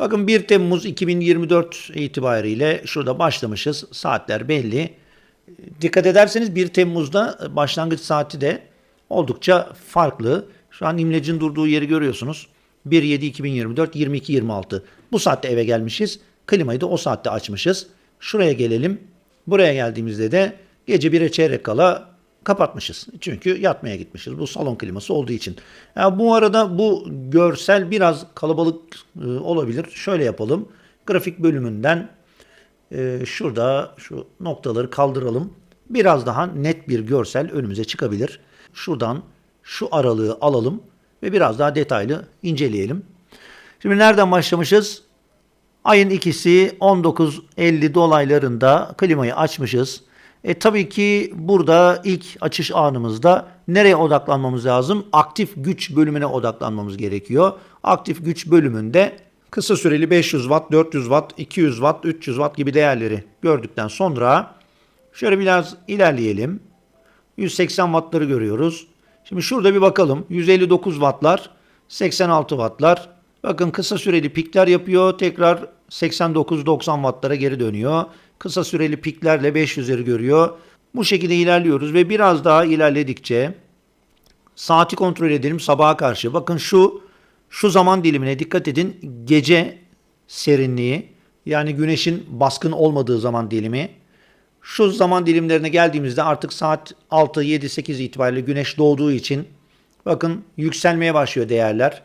Bakın 1 Temmuz 2024 itibariyle şurada başlamışız. Saatler belli. Dikkat ederseniz 1 Temmuz'da başlangıç saati de oldukça farklı. Şu an imlecin durduğu yeri görüyorsunuz. 1-7-2024, 22-26. Bu saatte eve gelmişiz. Klimayı da o saatte açmışız. Şuraya gelelim. Buraya geldiğimizde de gece 1'e çeyrek kala kapatmışız. Çünkü yatmaya gitmişiz. Bu salon kliması olduğu için. Ya bu arada bu görsel biraz kalabalık e, olabilir. Şöyle yapalım. Grafik bölümünden e, şurada şu noktaları kaldıralım. Biraz daha net bir görsel önümüze çıkabilir. Şuradan şu aralığı alalım ve biraz daha detaylı inceleyelim. Şimdi nereden başlamışız? Ayın ikisi 19.50 dolaylarında klimayı açmışız. E tabii ki burada ilk açış anımızda nereye odaklanmamız lazım? Aktif güç bölümüne odaklanmamız gerekiyor. Aktif güç bölümünde kısa süreli 500 watt, 400 watt, 200 watt, 300 watt gibi değerleri gördükten sonra şöyle biraz ilerleyelim. 180 wattları görüyoruz. Şimdi şurada bir bakalım. 159 wattlar, 86 wattlar. Bakın kısa süreli pikler yapıyor. Tekrar 89-90 wattlara geri dönüyor. Kısa süreli piklerle 500'leri görüyor. Bu şekilde ilerliyoruz ve biraz daha ilerledikçe saati kontrol edelim sabaha karşı. Bakın şu şu zaman dilimine dikkat edin. Gece serinliği yani güneşin baskın olmadığı zaman dilimi. Şu zaman dilimlerine geldiğimizde artık saat 6, 7, 8 itibariyle güneş doğduğu için bakın yükselmeye başlıyor değerler.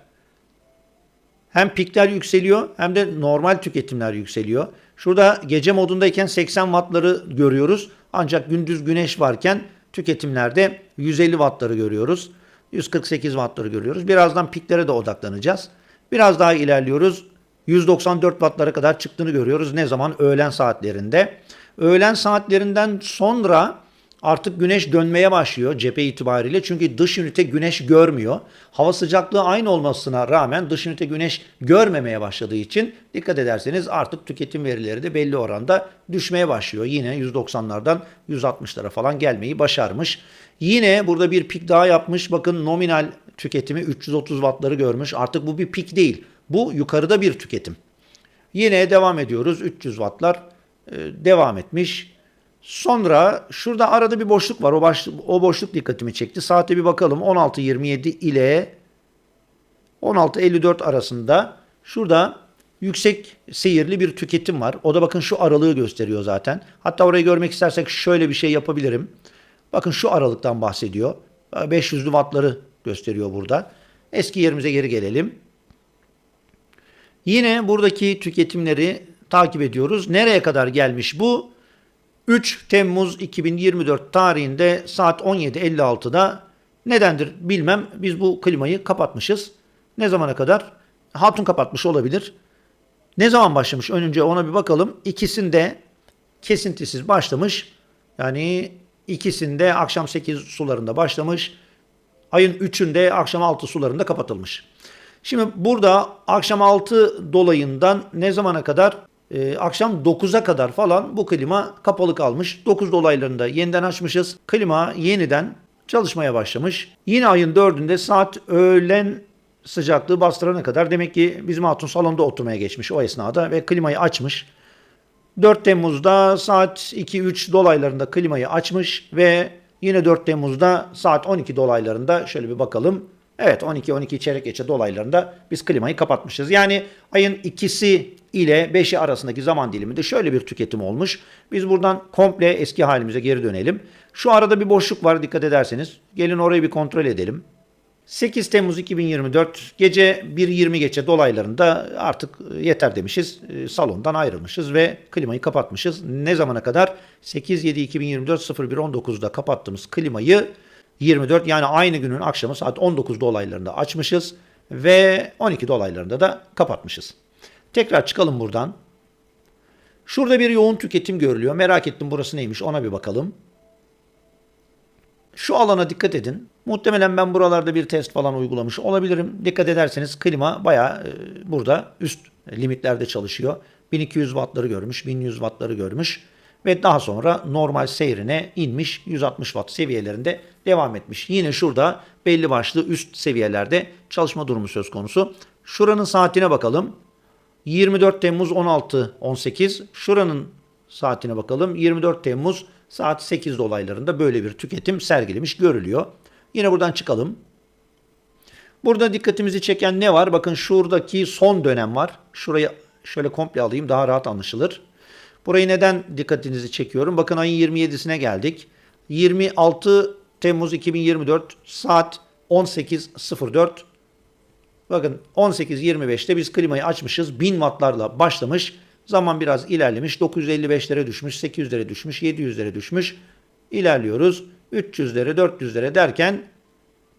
Hem pikler yükseliyor hem de normal tüketimler yükseliyor. Şurada gece modundayken 80 wattları görüyoruz. Ancak gündüz güneş varken tüketimlerde 150 wattları görüyoruz. 148 wattları görüyoruz. Birazdan piklere de odaklanacağız. Biraz daha ilerliyoruz. 194 wattlara kadar çıktığını görüyoruz. Ne zaman? Öğlen saatlerinde. Öğlen saatlerinden sonra artık güneş dönmeye başlıyor cephe itibariyle. Çünkü dış ünite güneş görmüyor. Hava sıcaklığı aynı olmasına rağmen dış ünite güneş görmemeye başladığı için dikkat ederseniz artık tüketim verileri de belli oranda düşmeye başlıyor. Yine 190'lardan 160'lara falan gelmeyi başarmış. Yine burada bir pik daha yapmış. Bakın nominal tüketimi 330 wattları görmüş. Artık bu bir pik değil. Bu yukarıda bir tüketim. Yine devam ediyoruz. 300 wattlar e, devam etmiş. Sonra şurada arada bir boşluk var. O, baş, o boşluk dikkatimi çekti. Saate bir bakalım. 16.27 ile 16.54 arasında şurada yüksek seyirli bir tüketim var. O da bakın şu aralığı gösteriyor zaten. Hatta orayı görmek istersek şöyle bir şey yapabilirim. Bakın şu aralıktan bahsediyor. 500'lü wattları gösteriyor burada. Eski yerimize geri gelelim. Yine buradaki tüketimleri takip ediyoruz. Nereye kadar gelmiş bu? 3 Temmuz 2024 tarihinde saat 17.56'da nedendir bilmem biz bu klimayı kapatmışız. Ne zamana kadar? Hatun kapatmış olabilir. Ne zaman başlamış? Önce ona bir bakalım. İkisinde kesintisiz başlamış. Yani ikisinde akşam 8 sularında başlamış. Ayın 3'ünde akşam 6 sularında kapatılmış. Şimdi burada akşam 6 dolayından ne zamana kadar? Ee, akşam 9'a kadar falan bu klima kapalı kalmış. 9 dolaylarında yeniden açmışız. Klima yeniden çalışmaya başlamış. Yine ayın 4'ünde saat öğlen sıcaklığı bastırana kadar demek ki bizim hatun salonda oturmaya geçmiş o esnada ve klimayı açmış. 4 Temmuz'da saat 2-3 dolaylarında klimayı açmış ve yine 4 Temmuz'da saat 12 dolaylarında şöyle bir bakalım. Evet 12-12 çeyrek geçe dolaylarında biz klimayı kapatmışız. Yani ayın ikisi ile 5'i arasındaki zaman diliminde şöyle bir tüketim olmuş. Biz buradan komple eski halimize geri dönelim. Şu arada bir boşluk var dikkat ederseniz. Gelin orayı bir kontrol edelim. 8 Temmuz 2024 gece 1.20 geçe dolaylarında artık yeter demişiz. Salondan ayrılmışız ve klimayı kapatmışız. Ne zamana kadar? 8-7-2024 01.19'da kapattığımız klimayı 24 yani aynı günün akşamı saat 19 dolaylarında açmışız ve 12 dolaylarında da kapatmışız. Tekrar çıkalım buradan. Şurada bir yoğun tüketim görülüyor. Merak ettim burası neymiş ona bir bakalım. Şu alana dikkat edin. Muhtemelen ben buralarda bir test falan uygulamış olabilirim. Dikkat ederseniz klima bayağı e, burada üst limitlerde çalışıyor. 1200 wattları görmüş, 1100 wattları görmüş ve daha sonra normal seyrine inmiş 160 watt seviyelerinde devam etmiş. Yine şurada belli başlı üst seviyelerde çalışma durumu söz konusu. Şuranın saatine bakalım. 24 Temmuz 16 18. Şuranın saatine bakalım. 24 Temmuz saat 8 dolaylarında böyle bir tüketim sergilemiş görülüyor. Yine buradan çıkalım. Burada dikkatimizi çeken ne var? Bakın şuradaki son dönem var. Şurayı şöyle komple alayım daha rahat anlaşılır. Burayı neden dikkatinizi çekiyorum? Bakın ayın 27'sine geldik. 26 Temmuz 2024 saat 18.04. Bakın 18.25'te biz klimayı açmışız. 1000 wattlarla başlamış. Zaman biraz ilerlemiş. 955'lere düşmüş, 800'lere düşmüş, 700'lere düşmüş. İlerliyoruz. 300'lere, 400'lere derken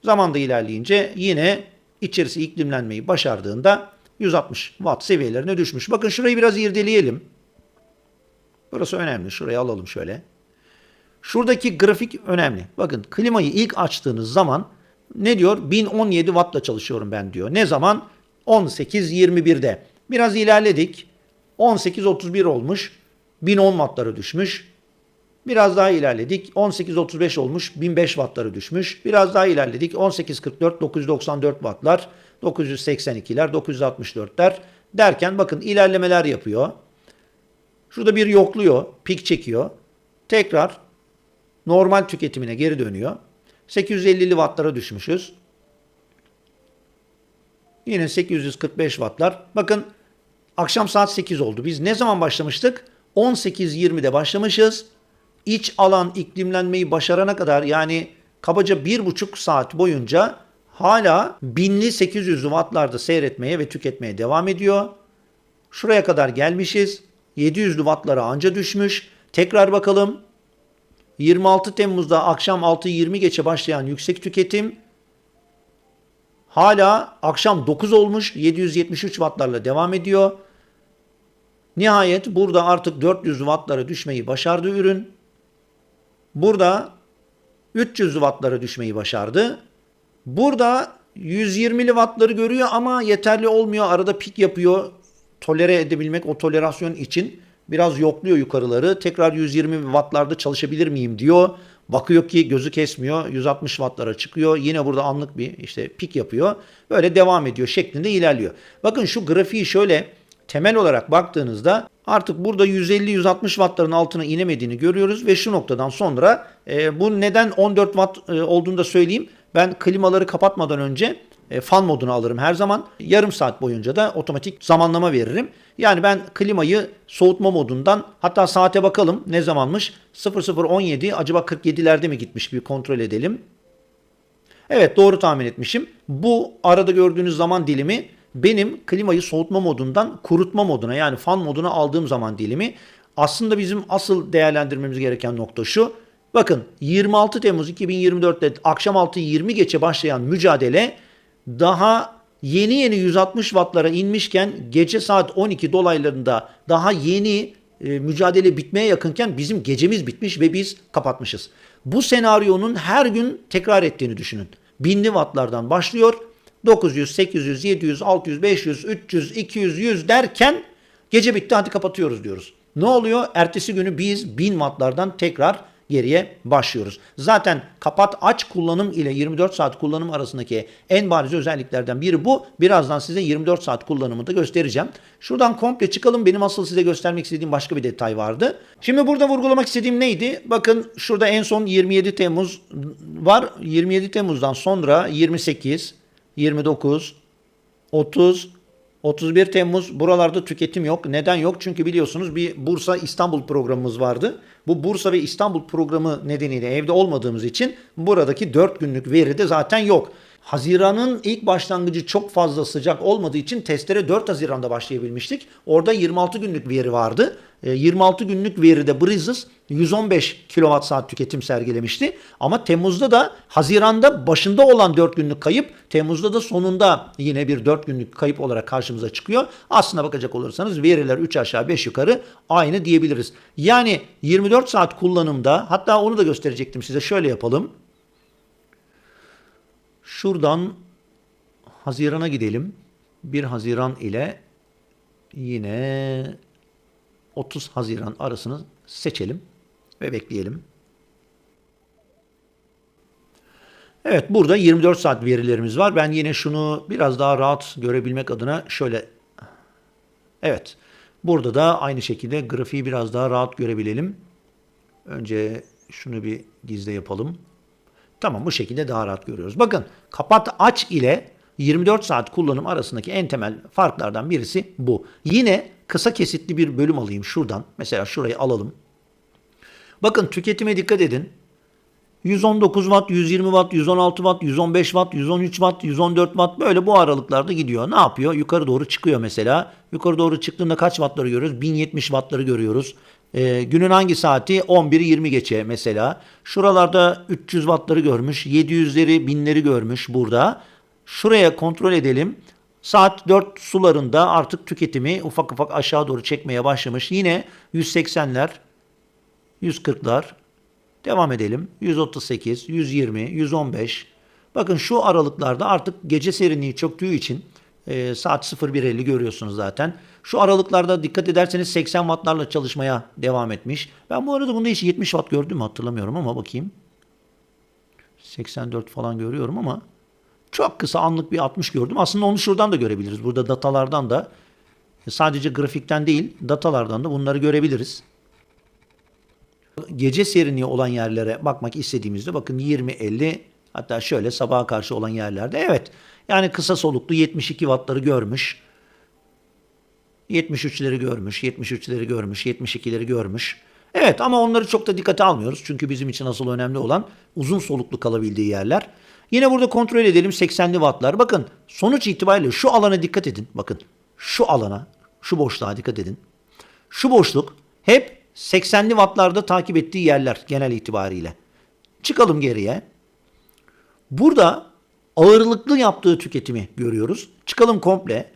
Zaman da ilerleyince yine içerisi iklimlenmeyi başardığında 160 watt seviyelerine düşmüş. Bakın şurayı biraz irdeleyelim. Burası önemli. Şurayı alalım şöyle. Şuradaki grafik önemli. Bakın klimayı ilk açtığınız zaman ne diyor? 1017 wattla çalışıyorum ben diyor. Ne zaman? 18.21'de. Biraz ilerledik. 18.31 olmuş. 1010 wattlara düşmüş. Biraz daha ilerledik. 18.35 olmuş. 1005 wattları düşmüş. Biraz daha ilerledik. 18.44, 994 wattlar, 982'ler, 964'ler derken bakın ilerlemeler yapıyor. Şurada bir yokluyor, pik çekiyor. Tekrar normal tüketimine geri dönüyor. 850'li wattlara düşmüşüz. Yine 845 wattlar. Bakın akşam saat 8 oldu. Biz ne zaman başlamıştık? 18.20'de başlamışız iç alan iklimlenmeyi başarana kadar yani kabaca bir buçuk saat boyunca hala binli 800 wattlarda seyretmeye ve tüketmeye devam ediyor. Şuraya kadar gelmişiz. 700 wattlara anca düşmüş. Tekrar bakalım. 26 Temmuz'da akşam 6.20 geçe başlayan yüksek tüketim hala akşam 9 olmuş 773 wattlarla devam ediyor. Nihayet burada artık 400 wattlara düşmeyi başardı ürün. Burada 300 wattlara düşmeyi başardı. Burada 120'li wattları görüyor ama yeterli olmuyor. Arada pik yapıyor. Tolere edebilmek o tolerasyon için biraz yokluyor yukarıları. Tekrar 120 wattlarda çalışabilir miyim diyor. Bakıyor ki gözü kesmiyor. 160 wattlara çıkıyor. Yine burada anlık bir işte pik yapıyor. Böyle devam ediyor şeklinde ilerliyor. Bakın şu grafiği şöyle temel olarak baktığınızda artık burada 150-160 wattların altına inemediğini görüyoruz ve şu noktadan sonra e, bu neden 14 watt e, olduğunu da söyleyeyim. Ben klimaları kapatmadan önce e, fan moduna alırım her zaman. Yarım saat boyunca da otomatik zamanlama veririm. Yani ben klimayı soğutma modundan hatta saate bakalım ne zamanmış 0017 acaba 47'lerde mi gitmiş bir kontrol edelim. Evet doğru tahmin etmişim. Bu arada gördüğünüz zaman dilimi benim klimayı soğutma modundan kurutma moduna yani fan moduna aldığım zaman dilimi aslında bizim asıl değerlendirmemiz gereken nokta şu. Bakın 26 Temmuz 2024'te akşam 6.20 geçe başlayan mücadele daha yeni yeni 160 wattlara inmişken gece saat 12 dolaylarında daha yeni e, mücadele bitmeye yakınken bizim gecemiz bitmiş ve biz kapatmışız. Bu senaryonun her gün tekrar ettiğini düşünün. Binli wattlardan başlıyor 900, 800, 700, 600, 500, 300, 200, 100 derken gece bitti hadi kapatıyoruz diyoruz. Ne oluyor? Ertesi günü biz 1000 wattlardan tekrar geriye başlıyoruz. Zaten kapat aç kullanım ile 24 saat kullanım arasındaki en bariz özelliklerden biri bu. Birazdan size 24 saat kullanımını da göstereceğim. Şuradan komple çıkalım. Benim asıl size göstermek istediğim başka bir detay vardı. Şimdi burada vurgulamak istediğim neydi? Bakın şurada en son 27 Temmuz var. 27 Temmuz'dan sonra 28, 29, 30, 31 Temmuz buralarda tüketim yok. Neden yok? Çünkü biliyorsunuz bir Bursa İstanbul programımız vardı. Bu Bursa ve İstanbul programı nedeniyle evde olmadığımız için buradaki 4 günlük veri de zaten yok. Haziran'ın ilk başlangıcı çok fazla sıcak olmadığı için testlere 4 Haziran'da başlayabilmiştik. Orada 26 günlük veri vardı. 26 e, günlük veride Brizes 115 kWh saat tüketim sergilemişti. Ama Temmuz'da da Haziran'da başında olan 4 günlük kayıp Temmuz'da da sonunda yine bir 4 günlük kayıp olarak karşımıza çıkıyor. Aslına bakacak olursanız veriler 3 aşağı 5 yukarı aynı diyebiliriz. Yani 24 saat kullanımda hatta onu da gösterecektim size şöyle yapalım. Şuradan Haziran'a gidelim. 1 Haziran ile yine 30 Haziran arasını seçelim ve bekleyelim. Evet burada 24 saat verilerimiz var. Ben yine şunu biraz daha rahat görebilmek adına şöyle Evet. Burada da aynı şekilde grafiği biraz daha rahat görebilelim. Önce şunu bir gizle yapalım. Tamam bu şekilde daha rahat görüyoruz. Bakın kapat aç ile 24 saat kullanım arasındaki en temel farklardan birisi bu. Yine kısa kesitli bir bölüm alayım şuradan. Mesela şurayı alalım. Bakın tüketime dikkat edin. 119 watt, 120 watt, 116 watt, 115 watt, 113 watt, 114 watt böyle bu aralıklarda gidiyor. Ne yapıyor? Yukarı doğru çıkıyor mesela. Yukarı doğru çıktığında kaç wattları görüyoruz? 1070 wattları görüyoruz. Ee, günün hangi saati? 11'i 20 geçe mesela. Şuralarda 300 wattları görmüş. 700'leri, 1000'leri görmüş burada. Şuraya kontrol edelim. Saat 4 sularında artık tüketimi ufak ufak aşağı doğru çekmeye başlamış. Yine 180'ler, 140'lar, Devam edelim. 138, 120, 115. Bakın şu aralıklarda artık gece serinliği çöktüğü için e, saat 01.50 görüyorsunuz zaten. Şu aralıklarda dikkat ederseniz 80 wattlarla çalışmaya devam etmiş. Ben bu arada bunda hiç 70 watt gördüm mü hatırlamıyorum ama bakayım. 84 falan görüyorum ama çok kısa anlık bir 60 gördüm. Aslında onu şuradan da görebiliriz. Burada datalardan da sadece grafikten değil datalardan da bunları görebiliriz gece serinliği olan yerlere bakmak istediğimizde bakın 20-50 hatta şöyle sabaha karşı olan yerlerde evet yani kısa soluklu 72 wattları görmüş. 73'leri görmüş, 73'leri görmüş, 72'leri görmüş. Evet ama onları çok da dikkate almıyoruz. Çünkü bizim için asıl önemli olan uzun soluklu kalabildiği yerler. Yine burada kontrol edelim 80'li wattlar. Bakın sonuç itibariyle şu alana dikkat edin. Bakın şu alana, şu boşluğa dikkat edin. Şu boşluk hep 80'li wattlarda takip ettiği yerler genel itibariyle. Çıkalım geriye. Burada ağırlıklı yaptığı tüketimi görüyoruz. Çıkalım komple.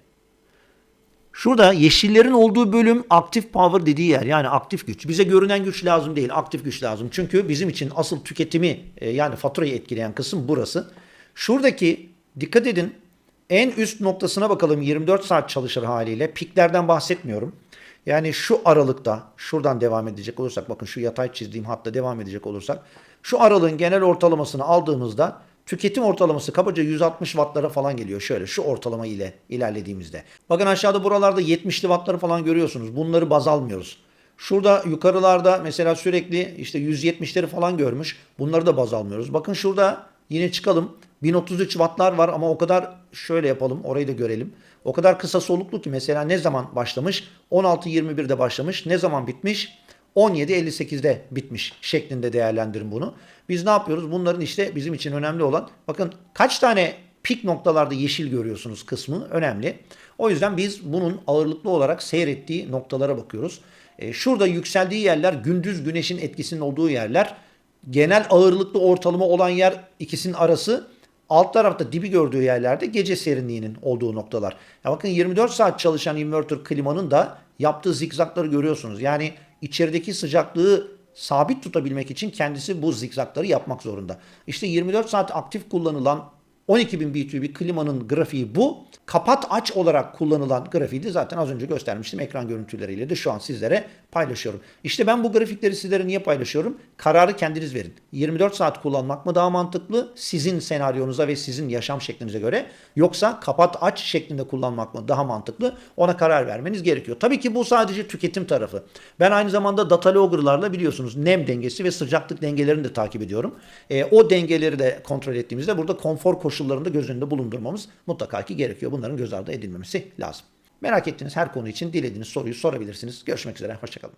Şurada yeşillerin olduğu bölüm aktif power dediği yer yani aktif güç. Bize görünen güç lazım değil aktif güç lazım. Çünkü bizim için asıl tüketimi e, yani faturayı etkileyen kısım burası. Şuradaki dikkat edin en üst noktasına bakalım 24 saat çalışır haliyle. Piklerden bahsetmiyorum. Yani şu aralıkta şuradan devam edecek olursak bakın şu yatay çizdiğim hatta devam edecek olursak şu aralığın genel ortalamasını aldığımızda tüketim ortalaması kabaca 160 wattlara falan geliyor. Şöyle şu ortalama ile ilerlediğimizde. Bakın aşağıda buralarda 70'li wattları falan görüyorsunuz. Bunları baz almıyoruz. Şurada yukarılarda mesela sürekli işte 170'leri falan görmüş. Bunları da baz almıyoruz. Bakın şurada yine çıkalım. 1033 wattlar var ama o kadar şöyle yapalım orayı da görelim. O kadar kısa soluklu ki mesela ne zaman başlamış? 16.21'de başlamış. Ne zaman bitmiş? 17.58'de bitmiş şeklinde değerlendirin bunu. Biz ne yapıyoruz? Bunların işte bizim için önemli olan bakın kaç tane pik noktalarda yeşil görüyorsunuz kısmı önemli. O yüzden biz bunun ağırlıklı olarak seyrettiği noktalara bakıyoruz. E, şurada yükseldiği yerler gündüz güneşin etkisinin olduğu yerler. Genel ağırlıklı ortalama olan yer ikisinin arası Alt tarafta dibi gördüğü yerlerde gece serinliğinin olduğu noktalar. Ya bakın 24 saat çalışan inverter klimanın da yaptığı zikzakları görüyorsunuz. Yani içerideki sıcaklığı sabit tutabilmek için kendisi bu zikzakları yapmak zorunda. İşte 24 saat aktif kullanılan 12.000 BTU bir klimanın grafiği bu. Kapat aç olarak kullanılan grafiği de zaten az önce göstermiştim. Ekran görüntüleriyle de şu an sizlere paylaşıyorum. İşte ben bu grafikleri sizlere niye paylaşıyorum? Kararı kendiniz verin. 24 saat kullanmak mı daha mantıklı? Sizin senaryonuza ve sizin yaşam şeklinize göre. Yoksa kapat aç şeklinde kullanmak mı daha mantıklı? Ona karar vermeniz gerekiyor. Tabii ki bu sadece tüketim tarafı. Ben aynı zamanda data logger'larla biliyorsunuz nem dengesi ve sıcaklık dengelerini de takip ediyorum. E, o dengeleri de kontrol ettiğimizde burada konfor koşullarında göz önünde bulundurmamız mutlaka ki gerekiyor. Bunların göz ardı edilmemesi lazım. Merak ettiğiniz her konu için dilediğiniz soruyu sorabilirsiniz. Görüşmek üzere, hoşçakalın.